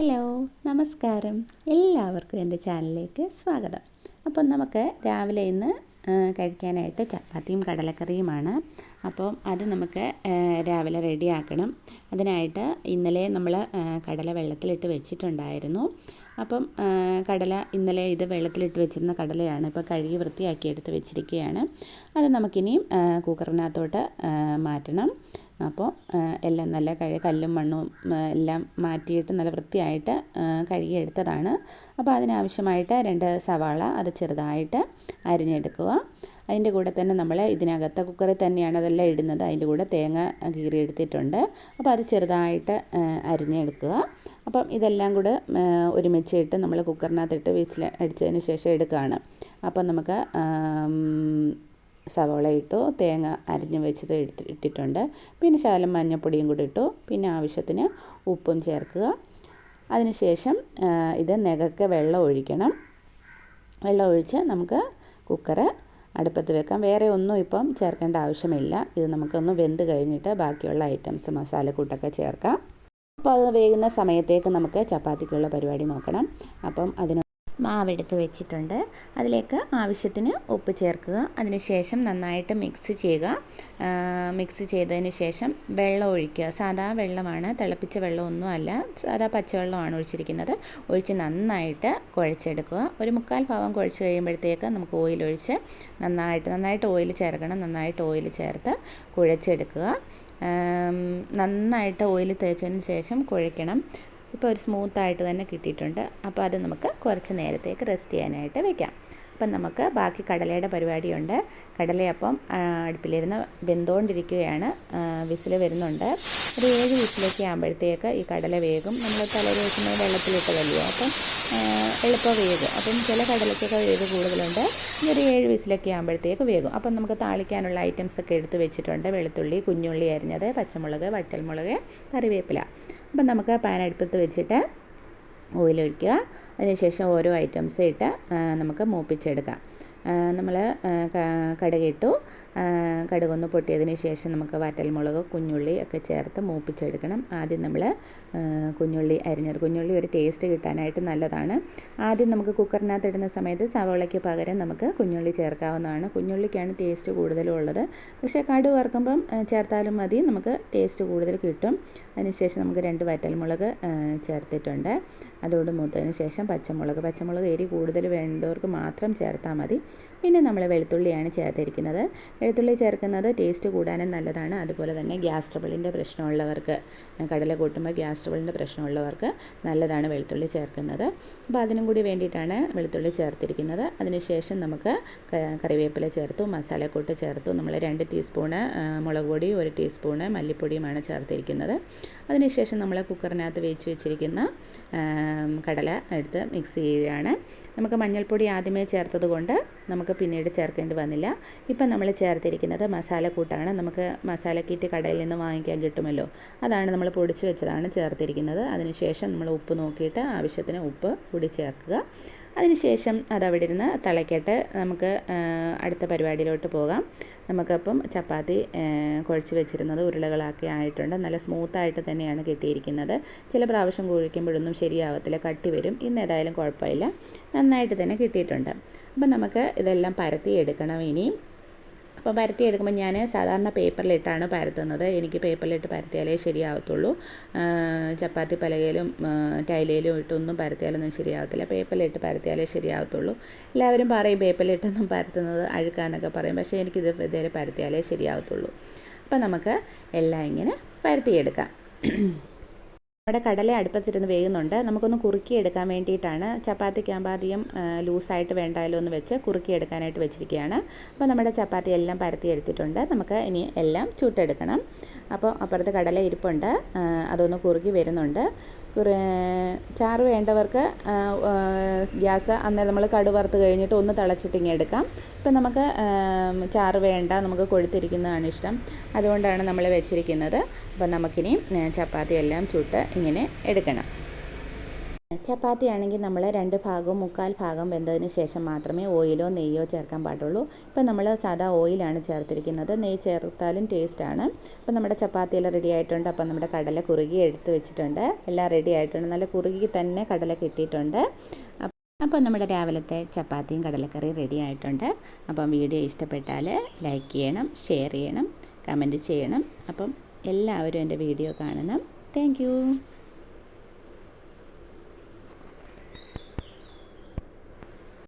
Hello നമസ്കാരം. എല്ലാവർക്കും എന്റെ ചാനലിലേക്ക് സ്വാഗതം. അപ്പം നമുക്ക് രാവിലെ ഇന്ന് കഴിക്കാനായിട്ട് ചപ്പാത്തിയും കടലക്കറിയുമാണ്. അപ്പം അത് നമുക്ക് രാവിലെ റെഡിയാക്കണം. അതിനായിട്ട് ഇന്നലെ നമ്മൾ കടല വെള്ളത്തിലിട്ട് വെച്ചിട്ടുണ്ടായിരുന്നു. അപ്പം കടല ഇന്നലെ ഇത് വെള്ളത്തിലിട്ട് വെച്ചിരുന്ന കടലയാണ് ഇപ്പോൾ കഴുകി വൃത്തിയാക്കി എടുത്ത് വെച്ചിരിക്കുകയാണ്. അത് നമുക്കിനിയും കുക്കറിനകത്തോട്ട് മാറ്റണം. അപ്പോൾ എല്ലാം നല്ല കഴി കല്ലും മണ്ണും എല്ലാം മാറ്റിയിട്ട് നല്ല വൃത്തിയായിട്ട് കഴുകിയെടുത്തതാണ് അപ്പോൾ അതിനാവശ്യമായിട്ട് രണ്ട് സവാള അത് ചെറുതായിട്ട് അരിഞ്ഞെടുക്കുക. അതിന്റെ കൂടെ തന്നെ നമ്മൾ ഇതിനകത്ത് കുക്കറിൽ തന്നെയാണ് അതെല്ലാം ഇടുന്നത്. അതിന്റെ കൂടെ തേങ്ങ കീറി എടുത്തിട്ടുണ്ട്. അപ്പോൾ അത് ചെറുതായിട്ട് അരിഞ്ഞെടുക്കുക. അപ്പം ഇതെല്ലാം കൂടെ ഒരുമിച്ചിട്ട് നമ്മൾ കുക്കറിനകത്തിട്ട് വിസിൽ അടിച്ചതിന് ശേഷം എടുക്കുകയാണ്. അപ്പം നമുക്ക് സവോള ഇട്ടു തേങ്ങ അരിഞ്ഞ് വെച്ചത് എടുത്ത് ഇട്ടിട്ടുണ്ട്. പിന്നെ ശകലം മഞ്ഞൾപ്പൊടിയും കൂടി ഇട്ടു. പിന്നെ ആവശ്യത്തിന് ഉപ്പും ചേർക്കുക. അതിനുശേഷം ഇത് നെകക്കെ വെള്ളം ഒഴിക്കണം. വെള്ളം ഒഴിച്ച് നമുക്ക് കുക്കറ് അടുപ്പത്ത് വെക്കാം. വേറെ ഒന്നും ഇപ്പം ചേർക്കേണ്ട ആവശ്യമില്ല. ഇത് നമുക്കൊന്ന് വെന്ത് കഴിഞ്ഞിട്ട് ബാക്കിയുള്ള ഐറ്റംസ് മസാലക്കൂട്ടൊക്കെ ചേർക്കാം. അപ്പോൾ അത് വേകുന്ന സമയത്തേക്ക് നമുക്ക് ചപ്പാത്തിക്കുള്ള പരിപാടി നോക്കണം. അപ്പം അതിന് മാവെടുത്ത് വെച്ചിട്ടുണ്ട്. അതിലേക്ക് ആവശ്യത്തിന് ഉപ്പ് ചേർക്കുക. അതിനുശേഷം നന്നായിട്ട് മിക്സ് ചെയ്യുക. മിക്സ് ചെയ്തതിന് ശേഷം വെള്ളം ഒഴിക്കുക. സാധാ വെള്ളമാണ്. തിളപ്പിച്ച വെള്ളമൊന്നും അല്ല. സാധാ പച്ചവെള്ളമാണ് ഒഴിച്ചിരിക്കുന്നത്. ഒഴിച്ച് നന്നായിട്ട് കുഴച്ചെടുക്കുക. ഒരു മുക്കാൽ ഭാവം കുഴച്ച് കഴിയുമ്പോഴത്തേക്ക് നമുക്ക് ഓയിൽ ഒഴിച്ച് നന്നായിട്ട് നന്നായിട്ട് ഓയിൽ ചേർക്കണം. നന്നായിട്ട് ഓയിൽ ചേർത്ത് കുഴച്ചെടുക്കുക. നന്നായിട്ട് ഓയിൽ തേച്ചതിന് ശേഷം കുഴയ്ക്കണം. ഇപ്പോൾ ഒരു സ്മൂത്തായിട്ട് തന്നെ കിട്ടിയിട്ടുണ്ട്. അപ്പോൾ അത് നമുക്ക് കുറച്ച് നേരത്തേക്ക് റെസ്റ്റ് ചെയ്യാനായിട്ട് വെക്കാം. അപ്പം നമുക്ക് ബാക്കി കടലയുടെ പരിപാടിയുണ്ട്. കടലയപ്പം അടുപ്പിലിരുന്ന് വെന്തുകൊണ്ടിരിക്കുകയാണ് വിസിൽ വരുന്നുണ്ട്. ഒരു ഏഴ് വിസിലൊക്കെ ആകുമ്പോഴത്തേക്ക് ഈ കടല വേഗം നമ്മൾ തലേ ദിവസം വെള്ളത്തിലിട്ടതല്ലയോ അപ്പം എളുപ്പം വേഗം അപ്പം ചില കടലയ്ക്കൊക്കെ വേവ് കൂടുതലുണ്ട്. ഒരു ഏഴ് വിസിലൊക്കെ ആകുമ്പോഴത്തേക്ക് വേഗം അപ്പം നമുക്ക് താളിക്കാനുള്ള ഐറ്റംസ് ഒക്കെ എടുത്ത് വെച്ചിട്ടുണ്ട്. വെളുത്തുള്ളി കുഞ്ഞുള്ളി അരിഞ്ഞത് പച്ചമുളക് വട്ടൽമുളക് കറിവേപ്പില. അപ്പം നമുക്ക് പാൻ അടുപ്പത്ത് വെച്ചിട്ട് ഓയിൽ ഒഴിക്കുക. അതിനുശേഷം ഓരോ ഐറ്റംസ് ഇട്ട് നമുക്ക് മൂപ്പിച്ചെടുക്കാം. നമ്മൾ കടുകിട്ടു. കടുകൊന്ന് പൊട്ടിയതിന് ശേഷം നമുക്ക് വറ്റൽമുളക് കുഞ്ഞുള്ളി ഒക്കെ ചേർത്ത് മൂപ്പിച്ചെടുക്കണം. ആദ്യം നമ്മൾ കുഞ്ഞുള്ളി അരിഞ്ഞത്. കുഞ്ഞുള്ളി ഒരു ടേസ്റ്റ് കിട്ടാനായിട്ട് നല്ലതാണ്. ആദ്യം നമുക്ക് കുക്കറിനകത്ത് ഇടുന്ന സമയത്ത് സവോളയ്ക്ക് പകരം നമുക്ക് കുഞ്ഞുള്ളി ചേർക്കാവുന്നതാണ്. കുഞ്ഞുള്ളിക്കാണ് ടേസ്റ്റ് കൂടുതലും ഉള്ളത്. പക്ഷേ കടു വറുക്കുമ്പം ചേർത്താലും മതി. നമുക്ക് ടേസ്റ്റ് കൂടുതൽ കിട്ടും. അതിനുശേഷം നമുക്ക് രണ്ട് വറ്റൽമുളക് മുളക് ചേർത്തിട്ടുണ്ട്. അതോട് മൂത്തതിന് ശേഷം പച്ചമുളക്. പച്ചമുളക് എരി കൂടുതൽ വേണ്ടവർക്ക് മാത്രം ചേർത്താൽ മതി. പിന്നെ നമ്മൾ വെളുത്തുള്ളിയാണ് ചേർത്തിരിക്കുന്നത്. വെളുത്തുള്ളി ചേർക്കുന്നത് ടേസ്റ്റ് കൂടാനും നല്ലതാണ്. അതുപോലെ തന്നെ ഗ്യാസ് ട്രബിളിന്റെ പ്രശ്നമുള്ളവർക്ക് കടല കൂട്ടുമ്പോൾ ഗ്യാസ് ട്രബിളിന്റെ പ്രശ്നമുള്ളവർക്ക് നല്ലതാണ് വെളുത്തുള്ളി ചേർക്കുന്നത്. അപ്പോൾ അതിനും കൂടി വേണ്ടിയിട്ടാണ് വെളുത്തുള്ളി ചേർത്തിരിക്കുന്നത്. അതിനുശേഷം നമുക്ക് കറിവേപ്പില ചേർത്തു മസാലക്കൂട്ട് ചേർത്തു. നമ്മൾ രണ്ട് ടീസ്പൂണ് മുളക് പൊടി ഒരു ടീസ്പൂണ് മല്ലിപ്പൊടിയുമാണ് ചേർത്തിരിക്കുന്നത്. അതിനുശേഷം നമ്മൾ കുക്കറിനകത്ത് വേവിച്ച് വെച്ചിരിക്കുന്ന കടല എടുത്ത് മിക്സ് ചെയ്യുകയാണ്. നമുക്ക് മഞ്ഞൾപ്പൊടി ആദ്യമേ ചേർത്തത് കൊണ്ട് നമുക്ക് പിന്നീട് ചേർക്കേണ്ടി വന്നില്ല. ഇപ്പം നമ്മൾ ചേർത്തിരിക്കുന്നത് മസാല കൂട്ടാണ്. നമുക്ക് മസാല കീറ്റ് കടയിൽ നിന്ന് വാങ്ങിക്കാൻ കിട്ടുമല്ലോ. അതാണ് നമ്മൾ പൊടിച്ച് വെച്ചതാണ് ചേർത്തിരിക്കുന്നത്. അതിനുശേഷം നമ്മൾ ഉപ്പ് നോക്കിയിട്ട് ആവശ്യത്തിന് ഉപ്പ് കൂടി ചേർക്കുക. അതിനുശേഷം അതവിടെ ഇരുന്ന് തിളയ്ക്കട്ടെ നമുക്ക് അടുത്ത പരിപാടിയിലോട്ട് പോകാം. നമുക്കപ്പം ചപ്പാത്തി കുഴച്ച് വെച്ചിരുന്നത് ഉരുളകളാക്കി ആയിട്ടുണ്ട്. നല്ല സ്മൂത്തായിട്ട് തന്നെയാണ് കിട്ടിയിരിക്കുന്നത്. ചില പ്രാവശ്യം കുഴിക്കുമ്പോഴൊന്നും ശരിയാവത്തില്ല. കട്ടി വരും. ഇന്ന് ഏതായാലും കുഴപ്പമില്ല. നന്നായിട്ട് തന്നെ കിട്ടിയിട്ടുണ്ട്. അപ്പം നമുക്ക് ഇതെല്ലാം പരത്തി എടുക്കണം ഇനിയും. അപ്പോൾ പരത്തി എടുക്കുമ്പോൾ ഞാൻ സാധാരണ പേപ്പറിലിട്ടാണ് പരത്തുന്നത്. എനിക്ക് പേപ്പറിലിട്ട് പരത്തിയാലേ ശരിയാവത്തുള്ളൂ. ചപ്പാത്തി പലകയിലും ടൈലയിലും ഇട്ടൊന്നും പരത്തിയാലൊന്നും ശരിയാവത്തില്ല. പേപ്പറിലിട്ട് പരത്തിയാലേ ശരിയാവത്തുള്ളൂ. എല്ലാവരും പറയും പേപ്പറിലിട്ടൊന്നും പരത്തുന്നത് അഴുക്കാന്നൊക്കെ പറയും. പക്ഷേ എനിക്കിത് ഇതുവരെ പരത്തിയാലേ ശരിയാവത്തുള്ളൂ. അപ്പോൾ നമുക്ക് എല്ലാം ഇങ്ങനെ പരത്തിയെടുക്കാം. നമ്മുടെ കടല അടുപ്പത്തിരുന്ന് വേകുന്നുണ്ട് നമുക്കൊന്ന് കുറുക്കിയെടുക്കാൻ വേണ്ടിയിട്ടാണ്. ചപ്പാത്തിക്കാകുമ്പോൾ അധികം ലൂസായിട്ട് വേണ്ടാലോ എന്ന് വെച്ച് കുറുക്കിയെടുക്കാനായിട്ട് വെച്ചിരിക്കുകയാണ്. അപ്പോൾ നമ്മുടെ ചപ്പാത്തി എല്ലാം പരത്തി എടുത്തിട്ടുണ്ട്. നമുക്ക് ഇനി എല്ലാം ചുട്ടെടുക്കണം. അപ്പോൾ അപ്പുറത്ത് കടല ഇരിപ്പുണ്ട്. അതൊന്ന് കുറുകി വരുന്നുണ്ട്. ചാറ് വേണ്ടവർക്ക് ഗ്യാസ് അന്നേരം നമ്മൾ കടു വറുത്ത് കഴിഞ്ഞിട്ട് ഒന്ന് തിളച്ചിട്ട് ഇങ്ങനെ എടുക്കാം. ഇപ്പം നമുക്ക് ചാറ് വേണ്ട നമുക്ക് കൊഴുത്തിരിക്കുന്നതാണ് ഇഷ്ടം. അതുകൊണ്ടാണ് നമ്മൾ വെച്ചിരിക്കുന്നത്. അപ്പം നമുക്കിനി ചപ്പാത്തി എല്ലാം ചുട്ട് ഇങ്ങനെ എടുക്കണം. ചപ്പാത്തി ആണെങ്കിൽ നമ്മൾ രണ്ട് ഭാഗവും മുക്കാൽ ഭാഗം വെന്തതിന് ശേഷം മാത്രമേ ഓയിലോ നെയ്യോ ചേർക്കാൻ പാടുള്ളൂ. ഇപ്പം നമ്മൾ സാധാ ഓയിലാണ് ചേർത്തിരിക്കുന്നത്. നെയ്യ് ചേർത്താലും ടേസ്റ്റാണ്. അപ്പം നമ്മുടെ ചപ്പാത്തിയെല്ലാം റെഡി ആയിട്ടുണ്ട്. അപ്പം നമ്മുടെ കടല കുറുകി എടുത്ത് വെച്ചിട്ടുണ്ട്. എല്ലാം റെഡി ആയിട്ടുണ്ട്. നല്ല കുറുകി തന്നെ കടല കിട്ടിയിട്ടുണ്ട്. അപ്പോൾ നമ്മുടെ രാവിലത്തെ ചപ്പാത്തിയും കടലക്കറിയും റെഡി ആയിട്ടുണ്ട്. അപ്പം വീഡിയോ ഇഷ്ടപ്പെട്ടാൽ ലൈക്ക് ചെയ്യണം ഷെയർ ചെയ്യണം കമന്റ് ചെയ്യണം. അപ്പം എല്ലാവരും എന്റെ വീഡിയോ കാണണം. താങ്ക്